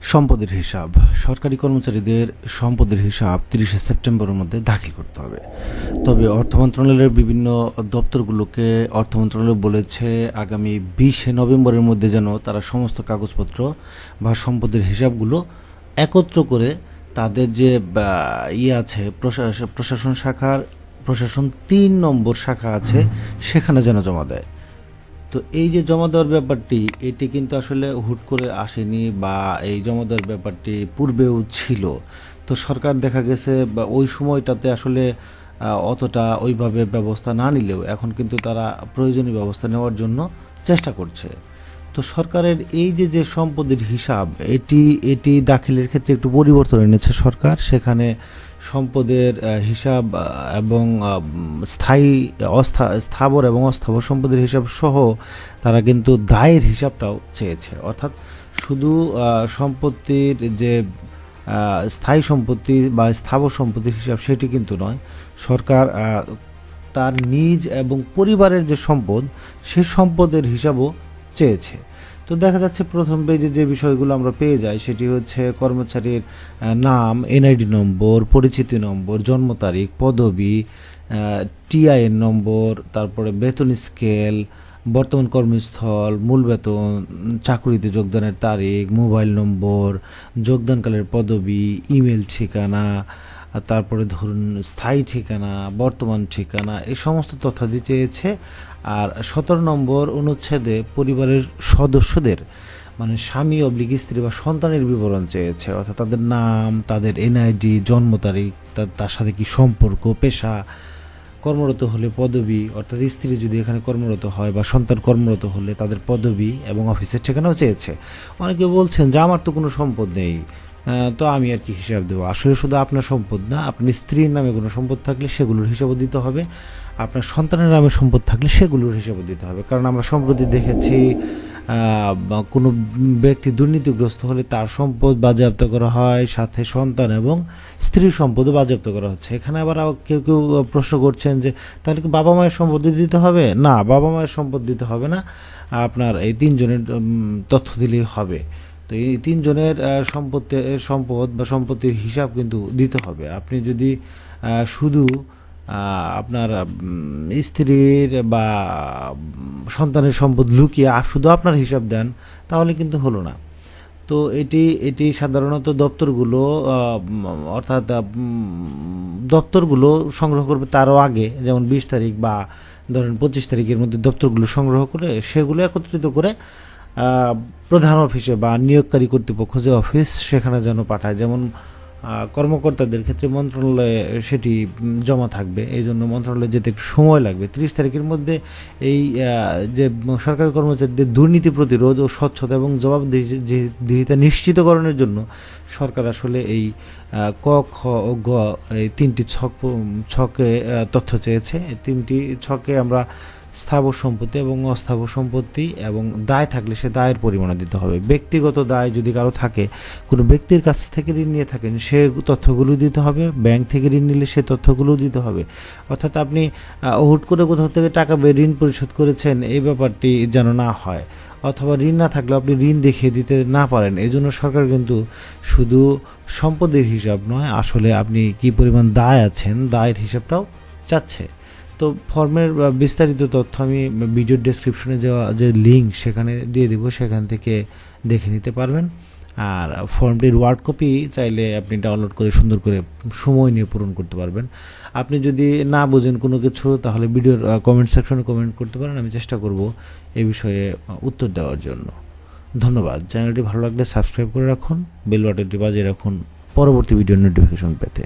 সম্পদের হিসাব। সরকারি কর্মচারীদের সম্পদের হিসাব তিরিশে সেপ্টেম্বরের মধ্যে দাখিল করতে হবে। তবে অর্থ মন্ত্রণালয়ের বিভিন্ন দপ্তরগুলোকে অর্থ মন্ত্রণালয় বলেছে আগামী বিশে নভেম্বরের মধ্যে যেন তারা সমস্ত কাগজপত্র বা সম্পদের হিসাবগুলো একত্র করে তাদের যে ইয়ে আছে প্রশাসন শাখার প্রশাসন তিন নম্বর শাখা আছে সেখানে যেন জমা দেয়। তো এই যে জমা দেওয়ার ব্যাপারটি, এটি কিন্তু আসলে হুট করে আসেনি বা এই জমা দেওয়ার ব্যাপারটি পূর্বেও ছিল। তো সরকার দেখা গেছে বা ওই সময়টাতে আসলে অতটা ওইভাবে ব্যবস্থা না নিলেও এখন কিন্তু তারা প্রয়োজনীয় ব্যবস্থা নেওয়ার জন্য চেষ্টা করছে। তো সরকারের এই যে যে সম্পদের হিসাব, এটি এটি দাখিলের ক্ষেত্রে একটু পরিবর্তন এনেছে সরকার। সেখানে সম্পদের হিসাব এবং স্থায়ী অস্থা, স্থাবর এবং অস্থাবর সম্পদের হিসাব সহ তারা কিন্তু দায়ের হিসাবটাও চেয়েছে। অর্থাৎ শুধু সম্পত্তির যে স্থায়ী সম্পত্তি বা স্থাবর সম্পত্তির হিসাব সেটি কিন্তু নয়। সরকার তার নিজ এবং পরিবারের যে সম্পদ, সে সম্পদের হিসাবও চেয়েছে। তো দেখা যাচ্ছে প্রথম পেজে যে বিষয়গুলো আমরা পেয়ে যাই, সেটি হচ্ছে কর্মচারীর নাম এনআইডি নম্বর, পরিচিতি নম্বর, জন্ম তারিখ, পদবি টিআইএন নম্বর, তারপরে বেতন স্কেল বর্তমান কর্মস্থল, মূল বেতন, চাকুরিতে যোগদানের তারিখ মোবাইল নম্বর, যোগদানকালের পদবি ইমেল ঠিকানা তারপরে ধরুন স্থায়ী ঠিকানা, বর্তমান ঠিকানা, এই সমস্ত তথ্যাদি চেয়েছে। আর সতেরো নম্বর অনুচ্ছেদে পরিবারের সদস্যদের মানে স্বামী অবলিক স্ত্রী বা সন্তানের বিবরণ চেয়েছে, অর্থাৎ তাদের নাম, তাদের এনআইডি জন্ম তারিখ তার- সাথে কি সম্পর্ক, পেশা, কর্মরত হলে পদবি, অর্থাৎ স্ত্রী যদি এখানে কর্মরত হয় বা সন্তান কর্মরত হলে তাদের পদবি এবং অফিসের ঠিকানাও চেয়েছে। অনেকে বলছেন যে, আমার তো কোনো সম্পদ নেই। তো আমি আর কি হিসাব দেবো। আসলে শুধু আপনার সম্পদ না, আপনার স্ত্রীর নামে কোনো সম্পদ থাকলে সেগুলোর হিসাবও দিতে হবে, আপনার সন্তানের নামে সম্পদ থাকলে সেগুলোর হিসাবও দিতে হবে। কারণ আমরা সম্প্রতি দেখেছি কোনো ব্যক্তি দুর্নীতিগ্রস্ত হলে তার সম্পদ বাজেয়াপ্ত করা হয়, সাথে সন্তান এবং স্ত্রীর সম্পদও বাজেয়াপ্ত করা হচ্ছে। এখানে আবার কেউ কেউ প্রশ্ন করছেন যে, তাহলে কি বাবা মায়ের সম্পদ দিতে হবে? না, বাবা মায়ের সম্পদ দিতে হবে না। আপনার এই তিনজনের তথ্য দিলেই হবে। তো এই তিনজনের সম্পত্তি সম্পদ বা সম্পত্তির হিসাব কিন্তু দিতে হবে। আপনি যদি শুধু আপনার স্ত্রীর বা সন্তানের সম্পদ লুকিয়ে শুধু আপনার হিসাব দেন, তাহলে কিন্তু হলো না। তো এটি এটি সাধারণত দপ্তরগুলো অর্থাৎ দপ্তরগুলো সংগ্রহ করবে তারও আগে, যেমন বিশ তারিখ বা ধরেন পঁচিশ তারিখের মধ্যে দপ্তরগুলো সংগ্রহ করে সেগুলো একত্রিত করে প্রধান অফিসে বা নিয়োগকারী কর্তৃপক্ষ যে অফিস সেখানে যেন পাঠায়। যেমন কর্মকর্তাদের ক্ষেত্রে মন্ত্রণালয়ে সেটি জমা থাকবে। এই জন্য মন্ত্রণালয়ে যেতে একটু সময় লাগবে। ত্রিশ তারিখের মধ্যে এই যে সরকারি কর্মচারীদের দুর্নীতি প্রতিরোধ ও স্বচ্ছতা এবং জবাবদিহিতা নিশ্চিতকরণের জন্য সরকার আসলে এই ক, খ ও গ এই তিনটি ছক, ছকে তথ্য চেয়েছে। তিনটি ছকে আমরা স্থাবর সম্পত্তি এবং অস্থাবর সম্পত্তি এবং দায় থাকলে সে দায়ের পরিমাণে দিতে হবে। ব্যক্তিগত দায় যদি কারও থাকে, কোনো ব্যক্তির কাছ থেকে ঋণ নিয়ে থাকেন, সে তথ্যগুলো দিতে হবে, ব্যাংক থেকে ঋণ নিলে সে তথ্যগুলো দিতে হবে। অর্থাৎ আপনি হুট করে কোথাও থেকে টাকা ঋণ পরিশোধ করেছেন, এই ব্যাপারটি যেন না হয়। অথবা ঋণ না থাকলে আপনি ঋণ দেখিয়ে দিতে না পারেন এই জন্য সরকার কিন্তু শুধু সম্পদের হিসাব নয়, আসলে আপনি কি পরিমাণ দায় আছেন, দায়ের হিসাবটাও চাচ্ছে। তো ফর্মের বিস্তারিত তথ্য আমি ভিডিওর ডেসক্রিপশনে যাওয়া যে লিঙ্ক সেখানে দিয়ে দিব, সেখান থেকে দেখে নিতে পারবেন। আর ফর্মটির ওয়ার্ড কপি চাইলে আপনি ডাউনলোড করে সুন্দর করে সময় নিয়ে পূরণ করতে পারবেন। আপনি যদি না বোঝেন কোনো কিছু, তাহলে ভিডিওর কমেন্ট সেকশনে কমেন্ট করতে পারেন। আমি চেষ্টা করব এই বিষয়ে উত্তর দেওয়ার জন্য। ধন্যবাদ। চ্যানেলটি ভালো লাগলে সাবস্ক্রাইব করে রাখুন বেল বাটনটি বাজিয়ে রাখুন। পরবর্তী ভিডিওর নোটিফিকেশন পেতে।